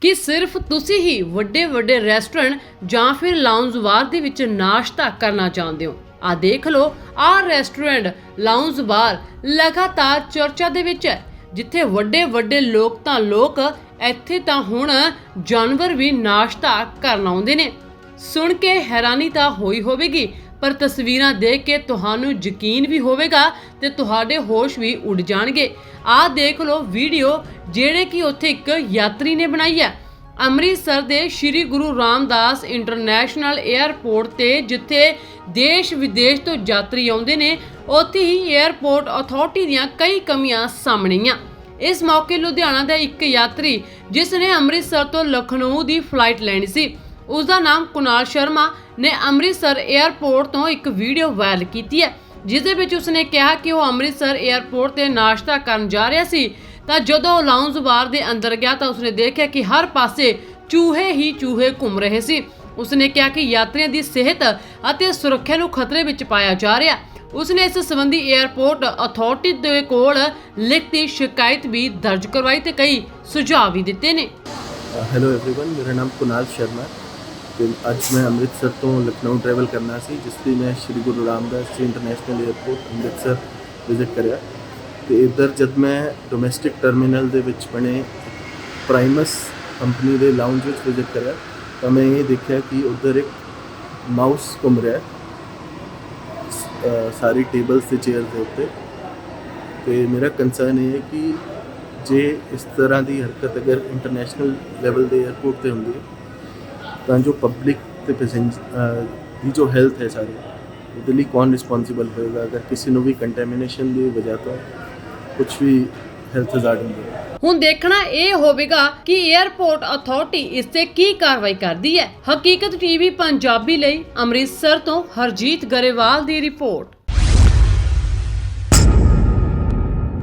ਕਿ ਸਿਰਫ ਤੁਸੀਂ ਹੀ ਵੱਡੇ ਵੱਡੇ ਰੈਸਟੋਰੈਂਟ ਜਾਂ ਫਿਰ ਲਾਉਂਜ ਬਾਰ ਦੇ ਵਿੱਚ ਨਾਸ਼ਤਾ ਕਰਨਾ ਚਾਹੁੰਦੇ ਹੋ। ਆ ਦੇਖ ਲਓ, ਆਹ ਰੈਸਟੋਰੈਂਟ ਲਾਉਂਜ ਬਾਰ ਲਗਾਤਾਰ ਚਰਚਾ ਦੇ ਵਿੱਚ ਹੈ, ਜਿੱਥੇ ਵੱਡੇ ਵੱਡੇ ਲੋਕ ਤਾਂ ਲੋਕ, ਇੱਥੇ ਤਾਂ ਹੁਣ ਜਾਨਵਰ ਵੀ ਨਾਸ਼ਤਾ ਕਰਨ ਆਉਂਦੇ ਨੇ। ਸੁਣ ਕੇ ਹੈਰਾਨੀ ਤਾਂ ਹੋਈ ਹੋਵੇਗੀ ਪਰ ਤਸਵੀਰਾਂ ਦੇਖ ਕੇ ਤੁਹਾਨੂੰ ਯਕੀਨ ਵੀ ਹੋਵੇਗਾ ਤੇ ਤੁਹਾਡੇ ਹੋਸ਼ ਵੀ ਉੱਡ ਜਾਣਗੇ। ਆਹ ਦੇਖ ਲਓ ਵੀਡੀਓ ਜਿਹੜੇ ਕਿ ਉੱਥੇ ਇੱਕ ਯਾਤਰੀ ਨੇ ਬਣਾਈ ਹੈ। ਅੰਮ੍ਰਿਤਸਰ ਦੇ ਸ੍ਰੀ ਗੁਰੂ ਰਾਮਦਾਸ ਇੰਟਰਨੈਸ਼ਨਲ 에ਅਰਪੋਰਟ ਤੇ ਜਿੱਥੇ ਦੇਸ਼ ਵਿਦੇਸ਼ ਤੋਂ ਯਾਤਰੀ ਆਉਂਦੇ ਨੇ, ਉੱਥੇ ਹੀ 에ਅਰਪੋਰਟ ਅਥਾਰਟੀ ਦੀਆਂ ਕਈ ਕਮੀਆਂ ਸਾਹਮਣੇ ਆਈਆਂ ਇਸ ਮੌਕੇ ਲੁਧਿਆਣਾ ਦਾ ਇੱਕ ਯਾਤਰੀ, ਜਿਸ ਨੇ ਅੰਮ੍ਰਿਤਸਰ ਤੋਂ ਲਖਨਊ ਦੀ ਫਲਾਈਟ ਲੈਣੀ ਸੀ। ਉਸ ਦਾ ਨਾਮ ਕੁਨਾਲ ਸ਼ਰਮਾ ਨੇ ਅੰਮ੍ਰਿਤਸਰ 에ਅਰਪੋਰਟ ਤੋਂ ਇੱਕ ਵੀਡੀਓ ਵਾਇਰਲ ਕੀਤੀ ਹੈ ਜਿਸ ਦੇ ਵਿੱਚ ਉਸਨੇ ਕਿਹਾ ਕਿ ਉਹ ਅੰਮ੍ਰਿਤਸਰ 에ਅਰਪੋਰਟ ਤੇ ਨਾਸ਼ਤਾ ਕਰਨ ਜਾ ਰਿਹਾ ਸੀ। ਤਾਂ ਜਦੋਂ ਲਾਉਂਜ ਬਾਰ ਦੇ ਅੰਦਰ ਗਿਆ ਤਾਂ ਉਸਨੇ ਦੇਖਿਆ ਕਿ ਹਰ ਪਾਸੇ ਚੂਹੇ ਹੀ ਚੂਹੇ ਘੁੰਮ ਰਹੇ ਸੀ। ਉਸਨੇ ਕਿਹਾ ਕਿ ਯਾਤਰੀਆਂ ਦੀ ਸਿਹਤ ਅਤੇ ਸੁਰੱਖਿਆ ਨੂੰ ਖਤਰੇ ਵਿੱਚ ਪਾਇਆ ਜਾ ਰਿਹਾ। ਉਸਨੇ ਇਸ ਸੰਬੰਧੀ 에ਅਰਪੋਰਟ ਅਥਾਰਟੀ ਦੇ ਕੋਲ ਲਿਖਤੀ ਸ਼ਿਕਾਇਤ ਵੀ ਦਰਜ ਕਰਵਾਈ ਤੇ ਕਈ ਸੁਝਾਅ ਵੀ ਦਿੱਤੇ ਨੇ। ਹੈਲੋ एवरीवन ਮੇਰਾ ਨਾਮ ਕੁਨਾਲ ਸ਼ਰਮਾ। ਤੇ ਅੱਜ ਮੈਂ ਅੰਮ੍ਰਿਤਸਰ ਤੋਂ ਲਖਨਊ ਟਰੈਵਲ ਕਰਨਾ ਸੀ, ਜਿਸ ਲਈ ਮੈਂ ਸ਼੍ਰੀ Guru Ramdas ji international airport Amritsar visit ਕਰਿਆ। ਤੇ ਇੱਧਰ ਜਦ ਮੈਂ ਡੋਮੈਸਟਿਕ ਟਰਮੀਨਲ ਦੇ ਵਿੱਚ ਬਣੇ ਪ੍ਰਾਈਮਸ ਕੰਪਨੀ ਦੇ ਲਾਉਂਜ ਵਿੱਚ ਵਿਜ਼ਿਟ ਕਰਿਆ, ਤਾਂ ਮੈਂ ਇਹ ਦੇਖਿਆ ਕਿ ਉੱਧਰ ਇੱਕ ਮਾਊਸ ਘੁੰਮ ਰਿਹਾ ਸਾਰੀ ਟੇਬਲਸ ਤੇ ਚੇਅਰ ਦੇ ਉੱਤੇ। ਤੇ ਮੇਰਾ ਕੰਸਰਨ ਇਹ ਹੈ ਕਿ ਜੇ ਇਸ ਤਰ੍ਹਾਂ ਦੀ ਹਰਕਤ ਅਗਰ ਇੰਟਰਨੈਸ਼ਨਲ ਲੈਵਲ ਦੇ 에ਅਰਪੋਰਟ ਤੇ ਹੁੰਦੀ ਹੈ ਤਾਂ ਜੋ ਪਬਲਿਕ ਤੇ ਪੈਸੇਂਜਰ ਦੀ ਜੋ ਹੈਲਥ ਹੈ ਸਾਰੀ, ਉਹਦੇ ਲਈ ਕੌਣ ਰਿਸਪੌਂਸਿਬਲ ਹੋਏਗਾ? ਅਗਰ ਕਿਸੇ ਨੂੰ ਵੀ ਕੰਟੈਮੀਨੇਸ਼ਨ ਦੀ ਵਜ੍ਹਾ ਤੋਂ ਕੁਝ ਵੀ ਹੈਲਥ ਹਜ਼ਾਰਡ ਹੁੰਦੀ ਹੁਣ ਦੇਖਣਾ ਇਹ ਹੋਵੇਗਾ ਕਿ 에ਅਰਪੋਰਟ ਅਥਾਰਟੀ ਇਸ ਤੇ ਕੀ ਕਾਰਵਾਈ ਕਰਦੀ ਹੈ। ਹਕੀਕਤ ਟੀਵੀ ਪੰਜਾਬੀ ਲਈ ਅੰਮ੍ਰਿਤਸਰ ਤੋਂ ਹਰਜੀਤ ਗਰੇਵਾਲ ਦੀ ਰਿਪੋਰਟ।